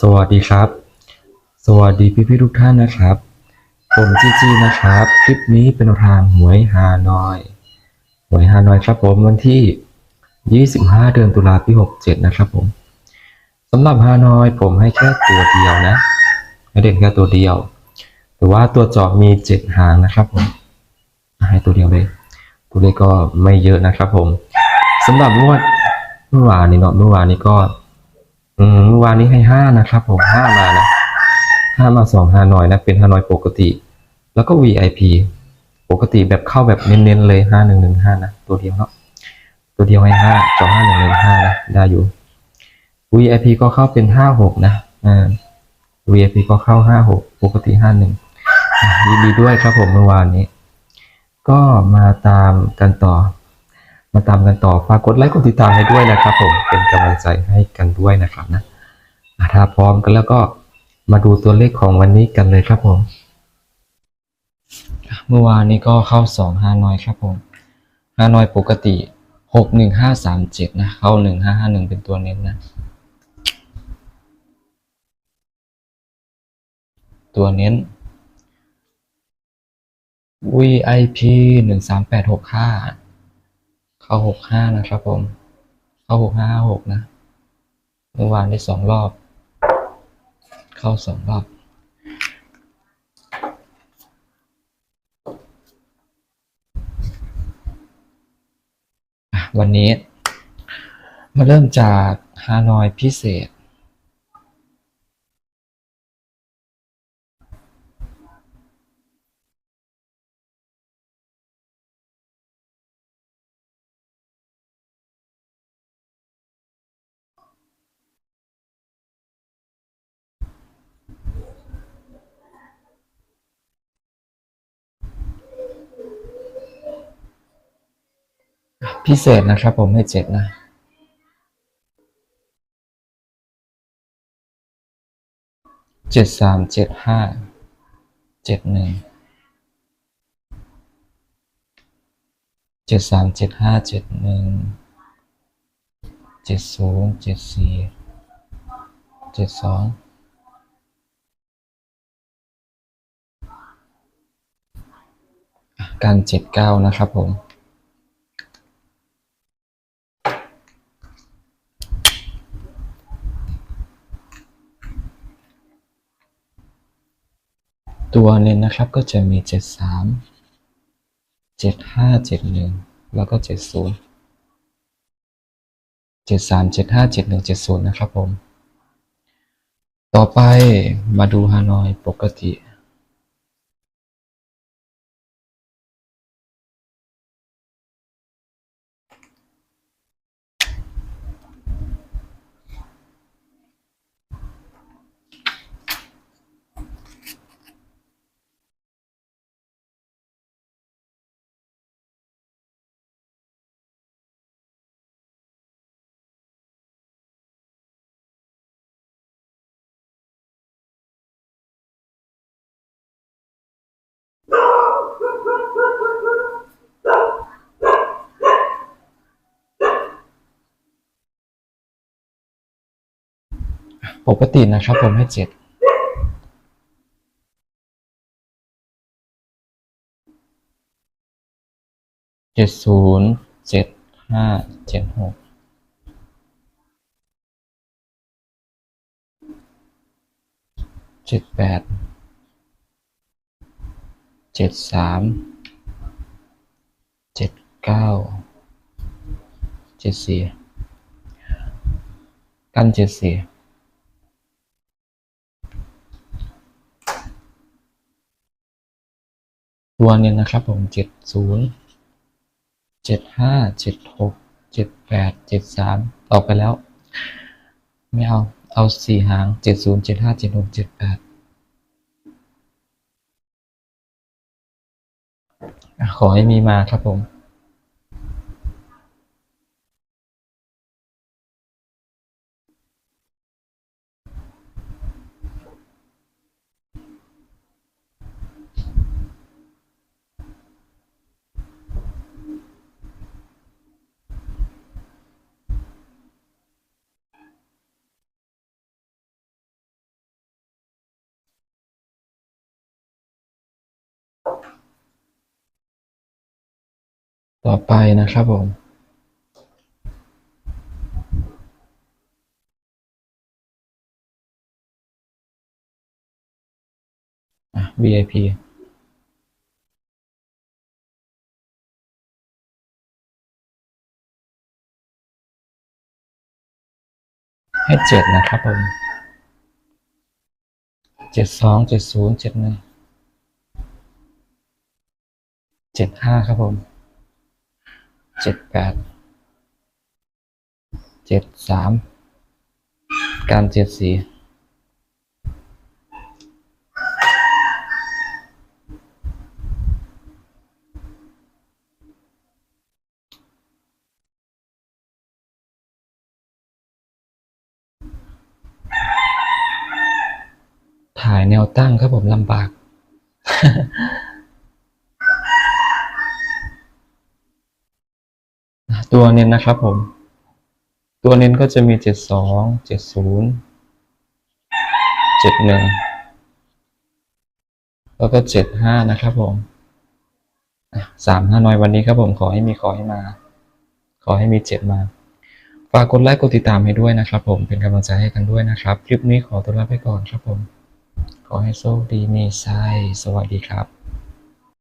สวัสดีครับ สวัสดีพี่พี่ทุกท่านนะครับ ผมจีจีนะครับ คลิปนี้เป็นทางหวยฮานอยหวยฮานอยครับผมวันที่ 25 เดือนตุลาปี 67 นะครับผมสำหรับฮานอยผมให้แค่ตัวเดียวนะให้เด่นแค่ตัวเดียว แต่ว่าตัวจาะมี 7 หางนะครับผมให้ตัวเดียวเลย ตัวเลขก็ไม่เยอะนะครับผมสำหรับงวดเมื่อวานนี้เนาะเมื่อวานนี้ก็ อืมเมื่อวานนี้ให้ห้านะครับผมห้ามานะห้ามาสองฮานอยนะ เป็นฮานอยปกติ แล้วก็ VIP ปกติแบบเข้าแบบเน้นๆเลยห้าหนึ่งหนึ่งห้านะ ตัวเดียวเนาะตัวเดียวให้ห้าจองห้าหนึ่งหนึ่งห้านะได้อยู่ VIP ก็เข้าเป็นห้าหกนะอ่า VIP ก็เข้าห้าหกปกติห้าหนึ่งยินดีด้วยครับผมเมื่อวานนี้ ก็มาตามกันต่อ มาตามกันต่อฝากกดไลค์กดติดตามให้ด้วยนะครับ ผมเป็นกำลังใจให้กันด้วยนะครับนะถ้าพร้อมกันแล้วก็มาดูตัวเลขของวันนี้กันเลยครับผม เมื่อวานนี้ก็เข้าสองฮานอยครับผมฮานอยปกติหกหนึ่งห้าสามเจ็ดนะเข้าหนึ่งห้าห้าหนึ่งเป็นตัวเน้นนะ ตัวเน้น VIP หนึ่งสามแปดหกห้า เข้าหกห้านะครับผม เข้าหกห้าหกนะ เมื่อวานได้สองรอบ เข้าสองรอบวันนี้มาเริ่มจากฮานอยพิเศษ พิเศษนะครับผมให้เจ็ดนะเจ็ดสามเจ็ดห้าเจ็ดหนึ่งเจ็ดสามเจ็ดห้าเจ็ดหนึ่งเจ็ดศูนย์เจ็ดสี่เจ็ดสองการเจ็ดเก้านะครับผม ตัวเน้นนะครับก็จะมีเจ็ดสามเจ็ดห้าเจ็ดหนึ่งแล้วก็เจ็ดศูนย์เจ็ดสามเจ็ดห้าเจ็ดหนึ่งเจ็ดศูนย์นะครับผม ต่อไปมาดูฮานอยปกติ ปกตินะครับผมให้เจ็ดเจ็ดศูนย์เจ็ดห้าเจ็ดหกเจ็ดแปดเจ็ดสามเจ็ดเก้าเจ็ดสี่กันเจ็ดสี่ ตัวเนี้นะครับผมเจ็ดศูนย์เจ็ดห้าเจ็ดหกเจ็ดแปดเจ็ดสามตอบไปแล้ว ไม่เอา เอาสี่หางเจ็ดศูนย์เจ็ดห้าเจ็ดหกเจ็ดแปดขอให้มีมาครับผม ต่อไปนะครับผมอะ VIP ให้เจ็ดนะครับผมเจ็ดสองเจ็ดศูนย์เจ็ดหนึ่งเจ็ดห้าครับผม เจ็ดแปดเจ็ดสามการเจ็ดสี่ถ่ายแนวตั้งครับผมลำบาก ตัวเน้นนะครับผม ตัวเน้นก็จะมีเจ็ดสองเจ็ดศูนย์เจ็ดหนึ่งแล้วก็เจ็ดห้านะครับผมสามห้าน้อยวันนี้ครับผมขอให้มีขอให้มา ขอให้มีเจ็ดมา ฝากกดไลค์กดติดตามให้ด้วยนะครับผมเป็นกำลังใจให้กันด้วยนะครับ คลิปนี้ขอตัวลาไปก่อนครับผม ขอให้โชคดีมีชัยสวัสดีครับ